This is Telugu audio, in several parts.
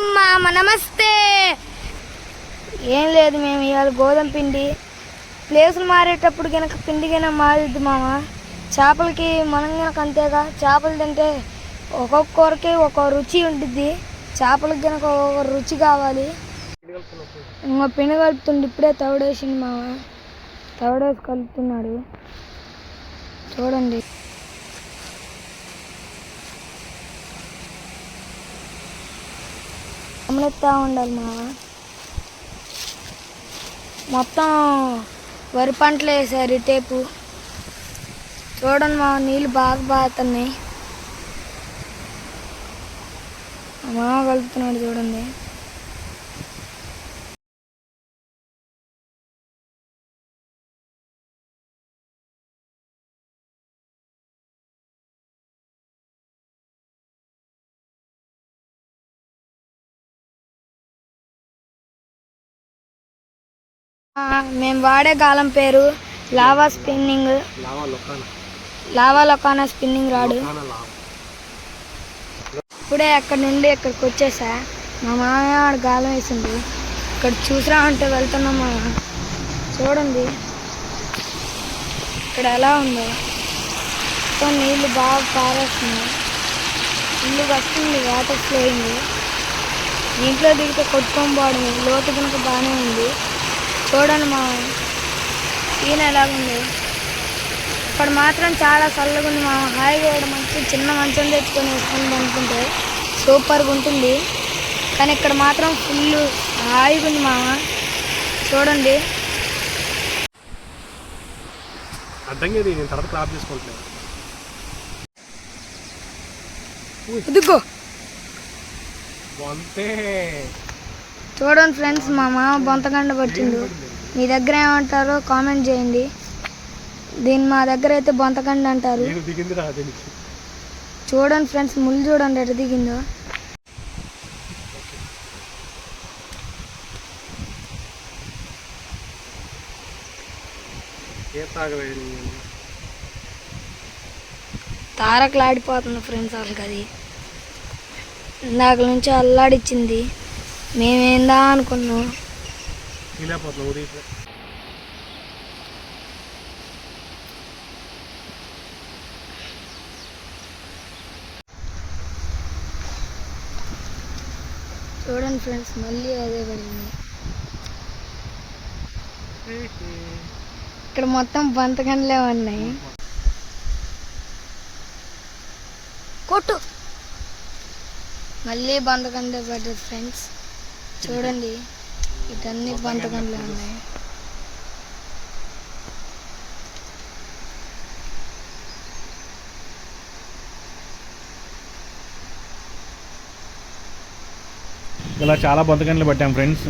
మామ నమస్తే. ఏం లేదు మేము ఇవాళ గోధుమ పిండి. ప్లేసులు మారేటప్పుడు కనుక పిండి కనుక మారుద్ది మామ. చేపలకి మనం కనుక అంతేగా చేపలు తింటే ఒక్కొక్క కూరకి ఒక రుచి ఉంటుంది చేపలకి కనుక ఒక రుచి కావాలి. ఇంకో పిండి కలుపుతుండి ఇప్పుడే తవిడేసింది మామ. తవిడేసి కలుపుతున్నాడు. చూడండి. గమనిస్తూ ఉండాలి మామ. మొత్తం వరి పంటలు వేసారు టేపు. చూడండి మా నీళ్ళు బాగా బాగుతున్నాయి మా మామ కలుపుతున్నాడు చూడండి. మేము వాడే కాలం పేరు లావా స్పిన్నింగ్. లావా లొకాన. స్పిన్నింగ్ రాడు. ఇప్పుడే అక్కడ నుండి ఇక్కడికి వచ్చేసా. మా మామయ్య ఆడ గాలం వేసింది ఇక్కడ చూసిరా అంటే వెళ్తున్నాం మామ. చూడండి. ఇక్కడ ఎలా ఉందో. మొత్తం నీళ్ళు బాగా పారేస్తున్నాయి. ఇల్లు వస్తుంది వాటర్ ఫ్లోయింగ్ దీంట్లో దిగితే కొట్టుకొని పోవడం లోతు కనుక బాగానే ఉంది. చూడండి మా ఈయన ఎలా ఉంది ఇక్కడ మాత్రం చాలా చల్లగా ఉంది. మా హాయిగా ఇక్కడ మంచి చిన్న మంచం తెచ్చుకొని వేసుకొని అనుకుంటే సూపర్గా ఉంటుంది. కానీ ఇక్కడ మాత్రం ఫుల్ హాయిగా ఉంది మామ. చూడండి. ఇదిగో అంతే చూడండి ఫ్రెండ్స్ మా మామ బొంతగండ పట్టిండు. మీ దగ్గర ఏమంటారో కామెంట్ చేయండి. దీన్ని మా దగ్గర అయితే బొంతగండ అంటారు. చూడండి ఫ్రెండ్స్ ముళ్ళు చూడండి ఎటు దిగిందో. తారకలాడిపోతుంది ఫ్రెండ్స్ వాళ్ళకి అది. ఇందాక నుంచి అల్లాడిచ్చింది. మేమేందా అనుకున్నాం. చూడండి ఫ్రెండ్స్ మళ్ళీ అదే పడింది. ఇక్కడ మొత్తం బంతగండ్లే ఉన్నాయి. కొట్టు. మళ్ళీ బంతగండ్లే పడ్డది ఫ్రెండ్స్. చూడండి. ఇటన్నీ బంతగండ్లే ఉన్నాయి. ఇలా చాలా బతకండ్లు పెట్టాం ఫ్రెండ్స్.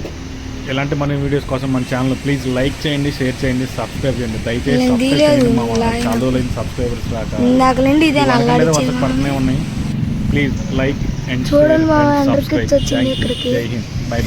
ఇలాంటి మన వీడియోస్ కోసం మన ఛానల్ ప్లీజ్ లైక్ చేయండి షేర్ చేయండి సబ్స్క్రైబ్ చేయండి. దయచేసి సబ్స్క్రైబ్ చేయండి మా లైన్ చాలా సబ్స్క్రైబర్స్ రాక పడుతూనే ఉన్నాయి. ప్లీజ్ లైక్ చూడండి మా అందరికి సబ్స్క్రైబ్ వచ్చింది ఇక్కడికి. జై హింద్ బై